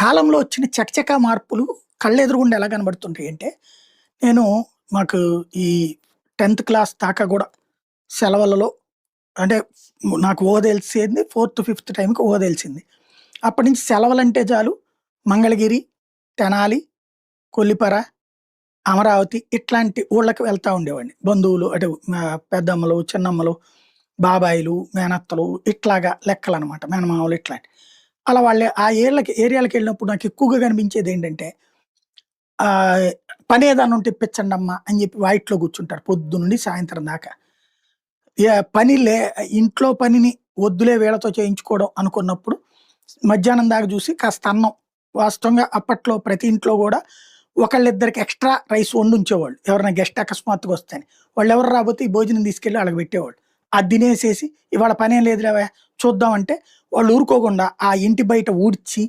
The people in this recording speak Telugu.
కాలంలో వచ్చిన చకచకా మార్పులు కళ్ళెదురుగుండా ఎలా కనబడుతుంటాయి అంటే నేను మాకు ఈ టెన్త్ క్లాస్ దాకా కూడా సెలవులలో అంటే నాకు ఓ తెలిసింది ఫోర్త్ ఫిఫ్త్ టైంకి ఓ తెలిసింది. అప్పటి నుంచి సెలవులు అంటే చాలు మంగళగిరి తెనాలి కొల్లిపర అమరావతి ఇట్లాంటి ఊళ్ళకి వెళ్తూ ఉండేవాడిని. బంధువులు అటు పెద్దమ్మలు చిన్నమ్మలు బాబాయిలు మేనత్తలు ఇట్లాగా లెక్కలు అనమాట మేనమామలు ఇట్లాంటి. అలా వాళ్ళే ఆ ఏళ్ళకి ఏరియాలకు వెళ్ళినప్పుడు నాకు ఎక్కువగా కనిపించేది ఏంటంటే పని ఏదైనా ఉంటే ఇప్పించండి అమ్మా అని చెప్పి వాయిట్లో కూర్చుంటారు పొద్దు నుండి సాయంత్రం దాకా. పని లే ఇంట్లో పనిని వద్దులే వీళ్ళతో చేయించుకోవడం అనుకున్నప్పుడు మధ్యాహ్నం దాకా చూసి కాస్త అన్నం వాస్తవంగా అప్పట్లో ప్రతి ఇంట్లో కూడా ఒకళ్ళిద్దరికి ఎక్స్ట్రా రైస్ వండి ఉంచేవాళ్ళు ఎవరైనా గెస్ట్ అకస్మాత్తుగా వస్తాయని వాళ్ళు ఎవరు రాబోతే ఈ భోజనం తీసుకెళ్ళి వాళ్ళకి పెట్టేవాళ్ళు. అది తినేసేసి ఇవాళ పనేం లేదులేవా చూద్దామంటే వాళ్ళు ఊరుకోకుండా ఆ ఇంటి బయట ఊడ్చి